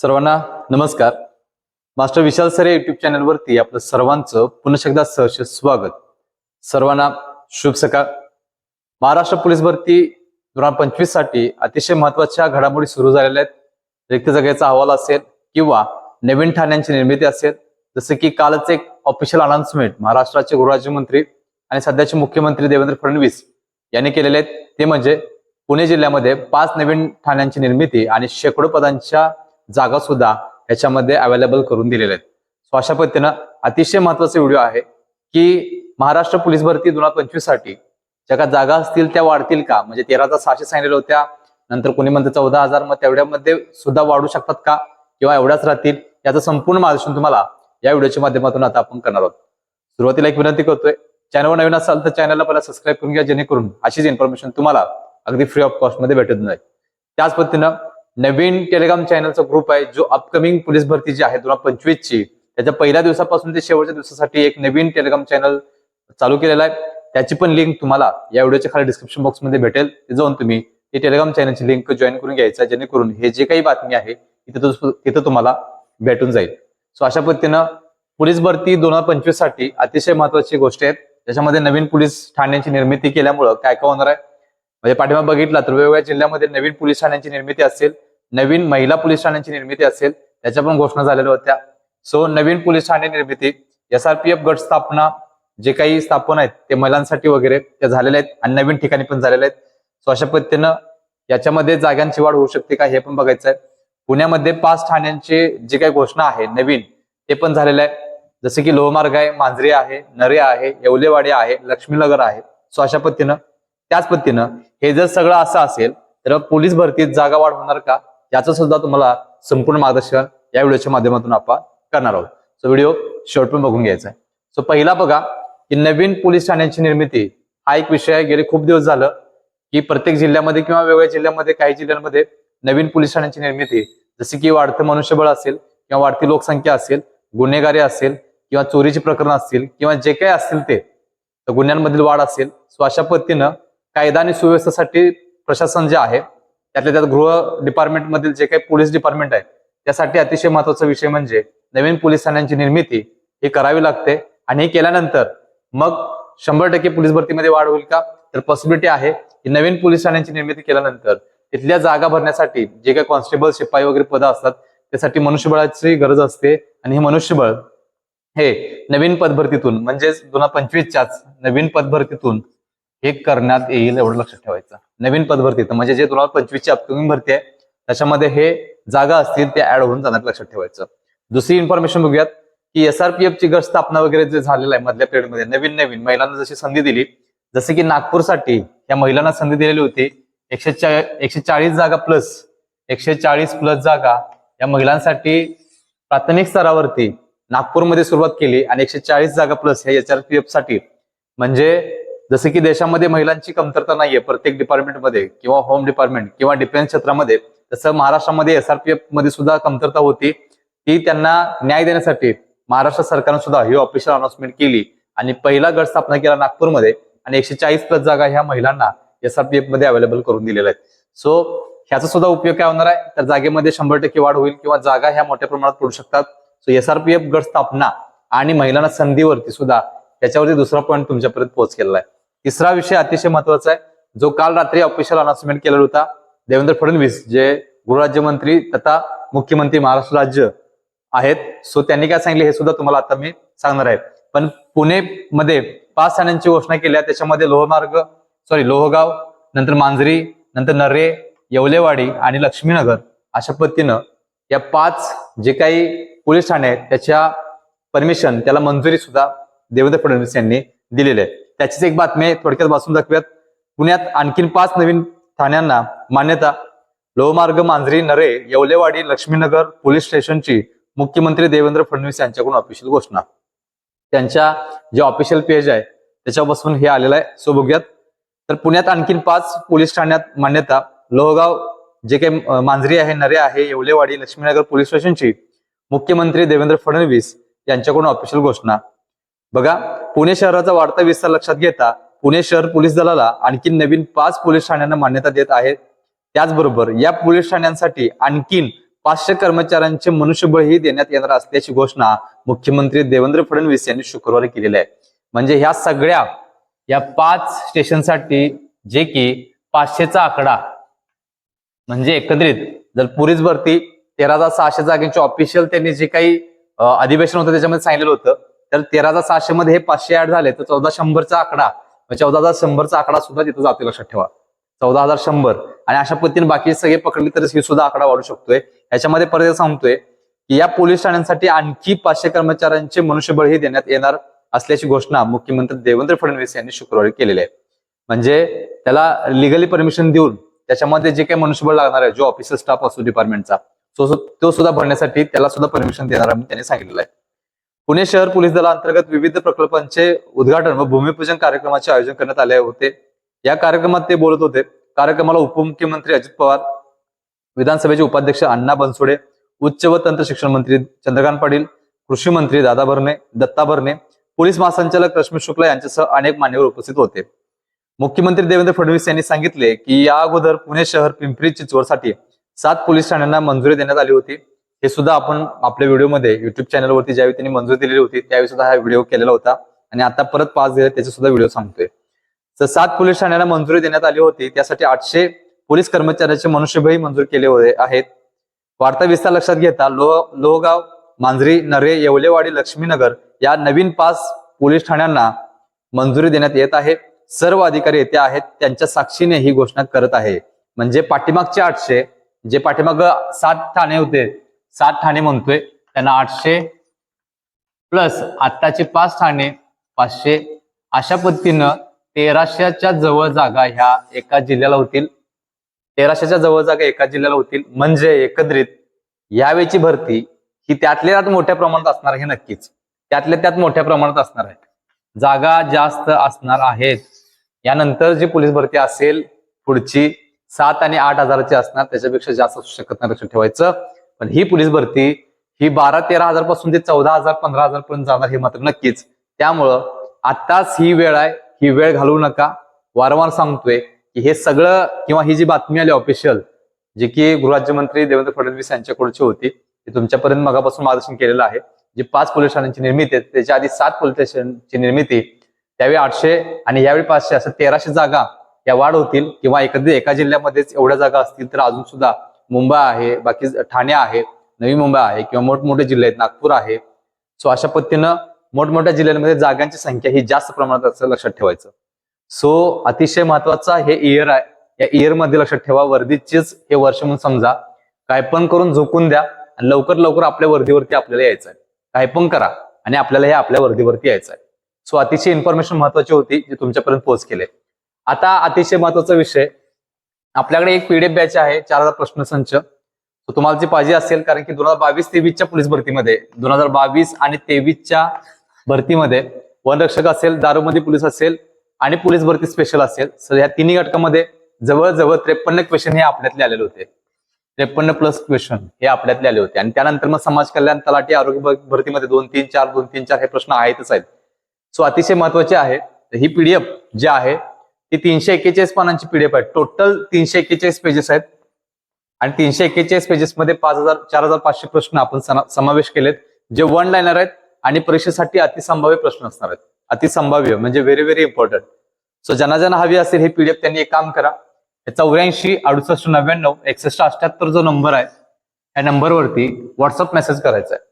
सर्वांना नमस्कार. मास्टर विशाल सरे युट्यूब चॅनलवरती आपलं सर्वांचं पुन्हा एकदा सहर्ष स्वागत. सर्वांना शुभ सकाळ. महाराष्ट्र पोलीस भरती दोन हजार पंचवीससाठी अतिशय महत्त्वाच्या घडामोडी सुरू झालेल्या आहेत. रिक्त जागेचा अहवाल असेल किंवा नवीन ठाण्यांची निर्मिती असेल जसं की कालच एक ऑफिशियल अनाउन्समेंट महाराष्ट्राचे गृहराज्यमंत्री आणि सध्याचे मुख्यमंत्री देवेंद्र फडणवीस यांनी केलेले आहेत. ते म्हणजे पुणे जिल्ह्यामध्ये पाच नवीन ठाण्यांची निर्मिती आणि शेकडो पदांच्या जागा सुद्धा याच्यामध्ये अवेलेबल करून दिलेल्या आहेत. सो अशा पद्धतीनं अतिशय महत्त्वाचा व्हिडिओ आहे की महाराष्ट्र पोलीस भरती दोन हजार पंचवीससाठी ज्या जागा असतील त्या वाढतील का? म्हणजे तेरा हजार सहाशे सांगितलेल्या होत्या नंतर कोणी म्हणते चौदा हजार मग तेवढ्यामध्ये सुद्धा वाढू शकतात का? किंवा एवढ्याच राहतील? याचं संपूर्ण मार्गदर्शन तुम्हाला या व्हिडिओच्या माध्यमातून आता आपण करणार आहोत. सुरुवातीला एक विनंती करतोय चॅनलवर नवीन असाल तर चॅनलला पहिला सबस्क्राईब करून घ्या जेणेकरून अशीच इन्फॉर्मेशन तुम्हाला अगदी फ्री ऑफ कॉस्टमध्ये भेटत नाही. त्याच पद्धतीनं नवीन टेलिग्राम चॅनलचा ग्रुप आहे जो अपकमिंग पोलीस भरती जी आहे दोन हजार पंचवीस ची त्याच्या पहिल्या दिवसापासून ते शेवटच्या दिवसासाठी एक नवीन टेलिग्राम चॅनल चालू केलेला आहे. त्याची पण लिंक तुम्हाला या व्हिडिओच्या खाली डिस्क्रिप्शन बॉक्समध्ये भेटेल. ते जाऊन तुम्ही ते टेलिग्राम चॅनलची लिंक जॉईन करून घ्यायचा जेणेकरून हे जे काही बातमी आहे तिथं तिथं तुम्हाला भेटून जाईल. सो अशा पद्धतीनं पोलीस भरती दोन हजार पंचवीससाठी अतिशय महत्वाची गोष्ट आहेत त्याच्यामध्ये नवीन पोलीस ठाण्यांची निर्मिती केल्यामुळं काय काय होणार आहे? म्हणजे पाठिंबा बघितला तर वेगवेगळ्या जिल्ह्यामध्ये नवीन पोलीस ठाण्यांची निर्मिती असेल. नवीन महिला पोलीस ठाण्यांची निर्मिती असेल त्याच्या पण घोषणा झालेल्या होत्या. सो नवीन पोलीस ठाणे निर्मिती एसआरपीएफ गट स्थापना जे काही स्थापना आहेत ते महिलांसाठी वगैरे त्या झालेल्या आहेत आणि नवीन ठिकाणी पण झालेल्या आहेत. सो अशा पद्धतीनं याच्यामध्ये जागांची वाढ होऊ शकते का हे पण बघायचं आहे. पुण्यामध्ये पाच ठाण्यांचे जे काही घोषणा आहे नवीन ते पण झालेलं आहे. जसे की लोहमार्ग आहे मांजरी आहे नरे आहे येवलेवाडी आहे लक्ष्मीनगर आहे. सो अशा पद्धतीनं त्याच पद्धतीनं हे जर सगळं असं असेल तर पोलीस भरतीत जागा वाढ होणार का? याचं सुद्धा तुम्हाला संपूर्ण मार्गदर्शन या व्हिडिओच्या माध्यमातून आपण करणार आहोत. सो व्हिडिओ शेवट पण बघून घ्यायचा आहे. सो पहिला बघा की नवीन पोलीस ठाण्यांची निर्मिती हा एक विषय आहे. गेले खूप दिवस झालं की प्रत्येक जिल्ह्यामध्ये किंवा वेगवेगळ्या जिल्ह्यामध्ये काही जिल्ह्यांमध्ये नवीन पोलीस ठाण्यांची निर्मिती जसे की वाढतं मनुष्यबळ असेल किंवा वाढती लोकसंख्या असेल गुन्हेगारी असेल किंवा चोरीची प्रकरण असतील किंवा जे काही असतील ते तर गुन्ह्यांमधील वाढ असेल. सो अशा पद्धतीनं कायदा आणि सुव्यवस्थेसाठी प्रशासन जे आहे त्यातल्या त्यात गृह डिपार्टमेंट मधील जे काही पोलीस डिपार्टमेंट आहे त्यासाठी अतिशय महत्त्वाचा विषय म्हणजे नवीन पोलीस ठाण्यांची निर्मिती ही करावी लागते. आणि हे केल्यानंतर मग शंभर टक्के पोलीस भरतीमध्ये वाढ होईल का? तर पॉसिबिलिटी आहे की नवीन पोलीस ठाण्यांची निर्मिती केल्यानंतर तिथल्या जागा भरण्यासाठी जे काही कॉन्स्टेबल शिपाई वगैरे पदं असतात त्यासाठी मनुष्यबळाची गरज असते. आणि हे मनुष्यबळ हे नवीन पदभरतीतून म्हणजेच दोन हजार पंचवीसच्याच नवीन पदभरतीतून हे करण्यात येईल एवढं लक्षात ठेवायचं. नवीन पदभरतीत म्हणजे जे तुला पंचवीसची अपकमिंग भरती आहे त्याच्यामध्ये हे जागा असतील ते ऍड होऊन जाण्यात लक्षात ठेवायचं. दुसरी इन्फॉर्मेशन बघूयात की एसआरपीएफची गट स्थापना वगैरे जे झालेलं आहे मधल्या पिरियडमध्ये नवीन नवीन महिलांना जशी संधी दिली जसे की नागपूरसाठी या महिलांना संधी दिलेली होती एकशे चा एकशे चाळीस जागा प्लस एकशे चाळीस प्लस जागा या महिलांसाठी प्राथमिक स्तरावरती नागपूरमध्ये सुरुवात केली आणि एकशे चाळीस जागा प्लस हे एच आर पी एफसाठी. म्हणजे जसे की देशामध्ये महिलांची कमतरता नाहीये प्रत्येक डिपार्टमेंटमध्ये किंवा होम डिपार्टमेंट किंवा डिफेन्स क्षेत्रामध्ये तसं महाराष्ट्रामध्ये एसआरपीएफमध्ये सुद्धा कमतरता होती. ती त्यांना न्याय देण्यासाठी महाराष्ट्र सरकारने सुद्धा ही ऑफिशियल अनाउन्समेंट केली आणि पहिला गट स्थापना केला नागपूरमध्ये आणि एकशे चाळीस प्लस जागा ह्या महिलांना एसआरपीएफमध्ये अवेलेबल करून दिलेल्या आहेत. सो ह्याचा सुद्धा उपयोग काय होणार आहे? तर जागेमध्ये शंभर टक्के वाढ होईल किंवा जागा ह्या मोठ्या प्रमाणात पडू शकतात. सो एसआरपीएफ गट स्थापना आणि महिलांना संधीवरती सुद्धा त्याच्यावरती दुसरा पॉईंट तुमच्यापर्यंत पोहोच केलेला आहे. तिसरा विषय अतिशय महत्त्वाचा आहे जो काल रात्री ऑफिशियल अनाउन्समेंट केलेला होता देवेंद्र फडणवीस जे गृहराज्यमंत्री तथा मुख्यमंत्री महाराष्ट्र राज्य आहेत सो त्यांनी काय सांगितले हे सुद्धा तुम्हाला आता मी सांगणार आहे. पण पुणे मध्ये पाच ठाण्यांची घोषणा केल्या त्याच्यामध्ये लोहमार्ग सॉरी लोहगाव नंतर मांजरी नंतर नरे येवलेवाडी आणि लक्ष्मीनगर अशा पद्धतीनं या पाच जे काही पोलीस ठाणे आहेत त्याच्या परमिशन त्याला मंजुरी सुद्धा देवेंद्र फडणवीस यांनी दिलेली आहे. त्याचीच एक बातमी आहे. थोडक्यात वाचून दाखवूयात. पुण्यात आणखीन पाच नवीन ठाण्यांना मान्यता. लोहमार्ग मांजरी नरे येवलेवाडी लक्ष्मीनगर पोलीस स्टेशनची मुख्यमंत्री देवेंद्र फडणवीस यांच्याकडून ऑफिशियल घोषणा. त्यांच्या जे ऑफिशियल पेज आहे त्याच्यापासून हे आलेलं आहे. सो बघूयात. तर पुण्यात आणखीन पाच पोलीस ठाण्यात मान्यता. लोहगाव जे काही मांजरी आहे नरे आहे येवलेवाडी लक्ष्मीनगर पोलीस स्टेशनची मुख्यमंत्री देवेंद्र फडणवीस यांच्याकडून ऑफिशियल घोषणा. बघा पुणे शहराचा वाढता विस्तार लक्षात घेता पुणे शहर पोलीस दलाला आणखी नवीन पाच पोलीस ठाण्यांना मान्यता देत आहे त्याचबरोबर या पोलीस ठाण्यांसाठी आणखीन पाचशे कर्मचाऱ्यांचे मनुष्यबळही देण्यात येणार असल्याची घोषणा मुख्यमंत्री देवेंद्र फडणवीस यांनी शुक्रवारी केलेली आहे. म्हणजे ह्या सगळ्या या पाच स्टेशनसाठी जे की पाचशेचा आकडा म्हणजे एकत्रित जर पोलीस भरती तेरा हजार सहाशे जागेंचे ऑफिशियल त्यांनी जे काही अधिवेशन होतं त्याच्यामध्ये सांगितलेलं होतं. तर तेरा हजार सहाशे मध्ये हे पाचशे ऍड झाले तर चौदा शंभरचा आकडा. चौदा हजार शंभरचा आकडा सुद्धा तिथं जाते लक्षात ठेवा. चौदा हजार शंभर. आणि अशा पद्धतीने बाकी सगळे पकडले तर ही सुद्धा आकडा वाढू शकतोय. याच्यामध्ये परत सांगतोय की या पोलीस ठाण्यांसाठी आणखी पाचशे कर्मचाऱ्यांचे मनुष्यबळही देण्यात येणार असल्याची घोषणा मुख्यमंत्री देवेंद्र फडणवीस यांनी शुक्रवारी केलेली आहे. म्हणजे त्याला लिगली परमिशन देऊन त्याच्यामध्ये जे काही मनुष्यबळ लागणार आहे जो ऑफिसर स्टाफ असतो डिपार्टमेंटचा तो तो सुद्धा भरण्यासाठी त्याला सुद्धा परमिशन देणार आहे त्यांनी सांगितलेलं आहे. पुणे शहर पोलीस दलाअंतर्गत विविध प्रकल्पांचे उद्घाटन व भूमिपूजन कार्यक्रमाचे आयोजन करण्यात आले होते. या कार्यक्रमात ते बोलत होते. कार्यक्रमाला उपमुख्यमंत्री अजित पवार विधानसभेचे उपाध्यक्ष अण्णा बनसोडे उच्च व तंत्र शिक्षण मंत्री चंद्रकांत पाटील कृषी मंत्री दादा भरणे दत्ता भरणे पोलीस महासंचालक रश्मी शुक्ला यांच्यासह अनेक मान्यवर उपस्थित होते. मुख्यमंत्री देवेंद्र फडणवीस यांनी सांगितले की या अगोदर पुणे शहर पिंपरी चिंचवडसाठी सात पोलीस ठाण्यांना मंजुरी देण्यात आली होती. हे सुद्धा आपण आपल्या व्हिडिओमध्ये युट्यूब चॅनलवरती ज्यावेळी त्यांनी मंजुरी दिलेली होती त्यावेळी सुद्धा हा व्हिडिओ केलेला होता. आणि आता परत पास दिले त्याचा सुद्धा व्हिडिओ सांगतोय तर सात पोलीस ठाण्यांना मंजुरी देण्यात आली होती. त्यासाठी आठशे पोलीस कर्मचाऱ्यांचे मनुष्यबळही मंजूर केले होते आहेत. वाढता विस्तार लक्षात घेता लोह लोहगाव मांजरी नरे येवलेवाडी लक्ष्मीनगर या नवीन पाच पोलीस ठाण्यांना मंजुरी देण्यात येत आहे. सर्व अधिकारी येथे आहेत. त्यांच्या साक्षीने ही घोषणा करत आहे. म्हणजे पाठीमागचे आठशे जे पाठीमाग सात ठाणे होते सात ठाणे म्हणतोय. त्यांना आठशे प्लस आत्ताचे पाच ठाणे पाचशे. अशा पद्धतीनं तेराशेच्या जवळ जागा ह्या एका जिल्ह्याला होतील. तेराशेच्या जवळ जागा एका जिल्ह्याला होतील. म्हणजे एकत्रित यावेळची भरती ही त्यातल्या त्यात मोठ्या प्रमाणात असणार आहे हे नक्कीच. त्यातल्या त्यात मोठ्या प्रमाणात असणार आहे. जागा जास्त असणार आहेत. यानंतर जी पोलीस भरती असेल पुढची सात आणि आठ हजाराची असणार. त्याच्यापेक्षा जास्त असू शकत नाही लक्षात ठेवायचं. पण ही पोलीस भरती ही बारा तेरा हजारपासून ते चौदा हजार पंधरा हजार पर्यंत जाणार हे मात्र नक्कीच. त्यामुळं आताच ही वेळ आहे ही वेळ घालवू नका. वारंवार सांगतोय की हे सगळं किंवा ही जी बातमी आली ऑफिशियल जी की गृहराज्यमंत्री देवेंद्र फडणवीस यांच्याकडची होती ती तुमच्यापर्यंत मगापासून मार्गदर्शन केलेलं आहे. जी पाच पोलीस ठाण्यांची निर्मिती आहे त्याच्या आधी सात पोलीस स्टेशनची निर्मिती त्यावेळी आठशे आणि यावेळी पाचशे असं तेराशे जागा या वाढ होतील किंवा एखादी एका जिल्ह्यामध्येच एवढ्या जागा असतील तर अजून सुद्धा मुंबई आहे बाकी ठाणे आहे नवी मुंबई आहे किंवा मोठमोठे जिल्हे आहेत नागपूर आहे. सो अशा पद्धतीनं मोठमोठ्या जिल्ह्यांमध्ये जागांची संख्या ही जास्त प्रमाणात असं लक्षात ठेवायचं. सो अतिशय महत्त्वाचा हे इयर आहे. या इयरमध्ये लक्षात ठेवा वर्दीचीच हे वर्ष म्हणून समजा. काय पण करून झोकून द्या आणि लवकर लवकर आपल्या वर्दीवरती आपल्याला यायचं आहे. काय पण करा आणि आपल्याला हे आपल्या वर्दीवरती यायचं आहे. सो अतिशय इन्फॉर्मेशन महत्वाची होती जी तुमच्यापर्यंत पोहोच केले. आता अतिशय महत्त्वाचा विषय आपल्याकडे एक पीडीएफ बॅच आहे चार हजार प्रश्नसंच. संच तुम्हाला जी पाहिजे असेल कारण की दोन हजार बावीस तेवीसच्या पोलीस भरतीमध्ये दोन हजार बावीस आणि तेवीसच्या भरतीमध्ये वनरक्षक असेल दारूमध्ये पोलीस असेल आणि पोलीस भरती स्पेशल असेल. तर या तिन्ही घटकामध्ये जवळजवळ त्रेपन्न क्वेश्चन हे आपल्यातले आलेले होते. त्रेपन्न प्लस क्वेश्चन हे आपल्यातले आले होते. आणि त्यानंतर मग समाज कल्याण तलाठी आरोग्य भरतीमध्ये दोन तीन चार दोन तीन चार हे प्रश्न आहेतच आहेत सो अतिशय महत्त्वाचे आहे. तर ही पीडीएफ जी आहे ती तीनशे एक्केचाळीस पानांची पीडीएफ आहे. टोटल तीनशे एक्केचाळीस पेजेस आहेत. आणि तीनशे एक्केचाळीस पेजेस मध्ये पाच हजार चार हजार पाचशे प्रश्न आपण समावेश केलेत जे वन लाईनर आहेत आणि परीक्षेसाठी अतिसंभाव्य प्रश्न असणार आहेत. अतिसंभाव्य म्हणजे व्हेरी व्हेरी इम्पॉर्टंट सो ज्यांना ज्यांना हवी असेल हे पीडीएफ त्यांनी एक काम करा. चौऱ्याऐंशी अडुसष्ट नव्याण्णव एकसष्ट अठ्याहत्तर जो नंबर आहे या नंबरवरती व्हॉट्सअप मेसेज करायचा आहे.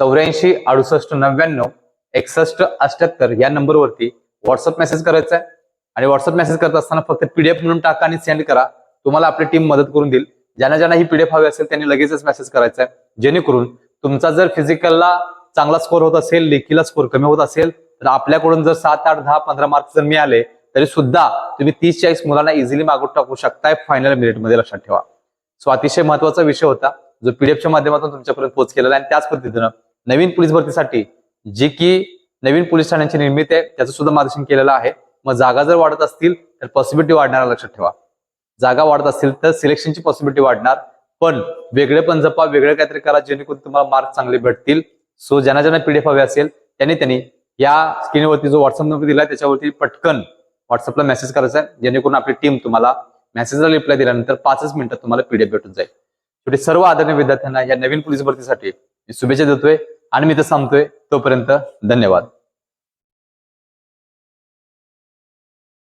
चौऱ्याऐंशी अडुसष्ट नव्याण्णव एकसष्ट अठ्याहत्तर या नंबरवरती व्हॉट्सअप मेसेज करायचा आहे. आणि व्हॉट्सअप मेसेज करत असताना फक्त पीडीएफ म्हणून टाका आणि सेंड करा. तुम्हाला आपली टीम मदत करून देईल. ज्यांना ज्यांना ही पीडीएफ हवी असेल त्यांनी लगेचच मेसेज करायचा आहे. जेणेकरून तुमचा जर फिजिकलला चांगला स्कोर होत असेल लेखीला स्कोर कमी होत असेल तर आपल्याकडून जर सात आठ दहा पंधरा मार्क्स जर मिळाले तरी सुद्धा तुम्ही तीस चाळीस मुलांना इझिली मागून टाकू शकताय फायनल मिनिटमध्ये लक्षात ठेवा. सो अतिशय महत्त्वाचा विषय होता जो पीडीएफच्या माध्यमातून तुमच्यापर्यंत पोहोच केलेला आहे. आणि त्याच पद्धतीनं नवीन पोलीस भरतीसाठी जी की नवीन पोलीस ठाण्यांची निर्मिती आहे त्याचं सुद्धा मार्गदर्शन केलेलं आहे. मग जागा जर वाढत असतील तर पॉसिबिलिटी वाढणार लक्षात ठेवा. जागा वाढत असतील तर सिलेक्शनची पॉसिबिलिटी वाढणार. पण वेगळे पण जपा वेगळे काहीतरी करा जेणेकरून तुम्हाला मार्क चांगले भेटतील. सो ज्यांना ज्यांना पीडीएफ हवे असेल त्यांनी त्यांनी या स्क्रीनवरती जो व्हॉट्सअप नंबर दिला त्याच्यावरती पटकन व्हॉट्सअपला मेसेज करायचा आहे. जेणेकरून आपली टीम तुम्हाला मेसेजला रिप्लाय दिल्यानंतर पाचच मिनिटात तुम्हाला पीडीएफ भेटून जाईल. शेवटी सर्व आदरणीय विद्यार्थ्यांना या नवीन पोलीस भरतीसाठी मी शुभेच्छा देतोय आणि मी तर सांगतोय तोपर्यंत धन्यवाद.